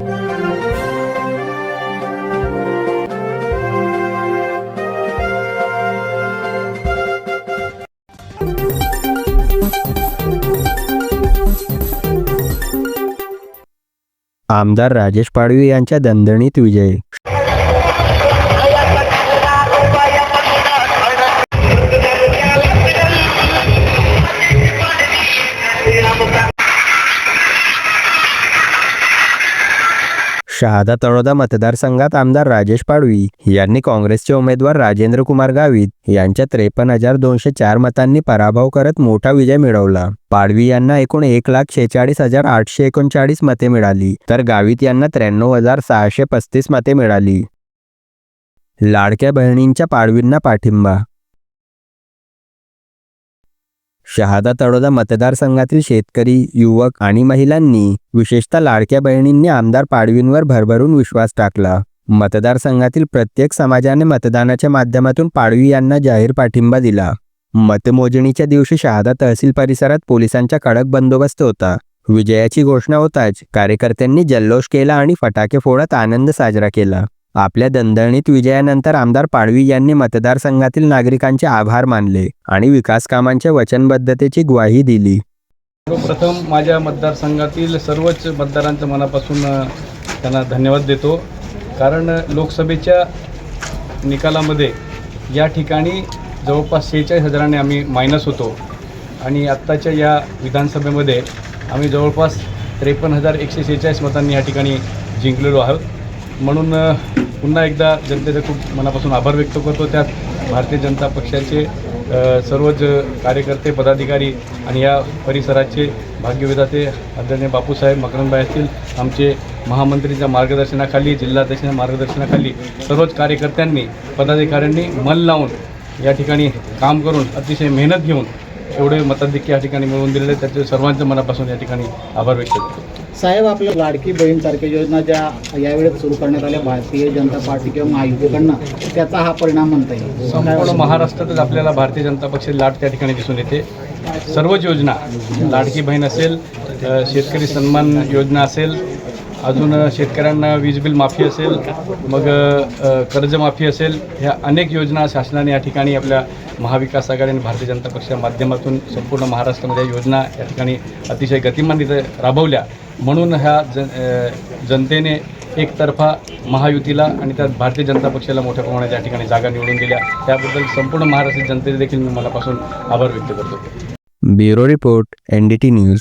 आमदार राजेश पाडवी यांच्या दणदणीत विजय. शहादा तळोदा मतदारसंघात आमदार राजेश पाडवी यांनी काँग्रेसचे उमेदवार राजेंद्र कुमार गावित यांच्या त्रेपन्न हजार दोनशे चार मतांनी पराभव करत मोठा विजय मिळवला. पाडवी यांना एकूण एक लाख शेहेचाळीस हजार आठशे एकोणचाळीस मते मिळाली तर गावित यांना त्र्याण्णव हजार सहाशे पस्तीस मते मिळाली. लाडक्या बहिणींच्या पाडवींना पाठिंबा शहादा तळोदा मतदारसंघातील शेतकरी युवक आणि महिलांनी विशेषतः लाडक्या बहिणींनी आमदार पाडवींवर भरभरून विश्वास टाकला. मतदारसंघातील प्रत्येक समाजाने मतदानाच्या माध्यमातून पाडवी यांना जाहीर पाठिंबा दिला. मतमोजणीच्या दिवशी शहादा तहसील परिसरात पोलिसांचा कडक बंदोबस्त होता. विजयाची घोषणा होताच कार्यकर्त्यांनी जल्लोष केला आणि फटाके फोडत आनंद साजरा केला. आपल्या दणदणीत विजयानंतर आमदार पाडवी यांनी मतदारसंघातील नागरिकांचे आभार मानले आणि विकास कामांच्या वचनबद्धतेची ग्वाही दिली. सर्वप्रथम माझ्या मतदारसंघातील सर्वच मतदारांचं मनापासून त्यांना धन्यवाद देतो. कारण लोकसभेच्या निकालामध्ये या ठिकाणी जवळपास शेहेचाळीस हजाराने आम्ही मायनस होतो. आणि आत्ताच्या या विधानसभेमध्ये आम्ही जवळपास त्रेपन्न हजार एकशे शेहेचाळीस मतांनी या ठिकाणी जिंकलेलो आहोत. म्हणून पुन्हा एकदा जनतेचे खूप मनापासून आभार व्यक्त करतो. त्यात भारतीय जनता पक्षाचे सर्वच कार्यकर्ते पदाधिकारी आणि या परिसराचे भाग्यविधाते आदरणीय बापूसाहेब मकरंदबाई असतील आमचे महामंत्रीच्या मार्गदर्शनाखाली जिल्हाध्यक्षांच्या मार्गदर्शनाखाली सर्वच कार्यकर्त्यांनी पदाधिकाऱ्यांनी मन लावून या ठिकाणी काम करून अतिशय मेहनत घेऊन एवढे मताधिक्य या ठिकाणी मिळवून दिलेले त्याचे सर्वांच्या मनापासून या ठिकाणी आभार व्यक्त करतो. साहेब आपल्या लाडकी बहीण सारख्या योजना ज्या यावेळेस सुरू करण्यात आल्या भारतीय जनता पार्टी किंवा महायुतीकडनं त्याचा हा परिणाम म्हणता येईल संपूर्ण महाराष्ट्रातच आपल्याला भारतीय जनता पक्षाची लाट त्या ठिकाणी दिसून येते. सर्वच योजना लाडकी बहीण असेल शेतकरी सन्मान योजना असेल अजून शेतकऱ्यांना वीज बिल माफी असेल मग कर्जमाफी असेल ह्या अनेक योजना शासनाने या ठिकाणी आपल्या महाविकास आघाडी आणि भारतीय जनता पक्षाच्या माध्यमातून संपूर्ण महाराष्ट्रामध्ये योजना या ठिकाणी अतिशय गतिमान इथं राबवल्या. म्हणून ह्या जन जनतेने एकतर्फा महायुतीला आणि त्यात भारतीय जनता पक्षाला मोठ्या प्रमाणात या ठिकाणी जागा निवडून दिल्या. त्याबद्दल संपूर्ण महाराष्ट्र जनतेचे देखील मी मनापासून आभार व्यक्त करतो. Bureau report N D T news.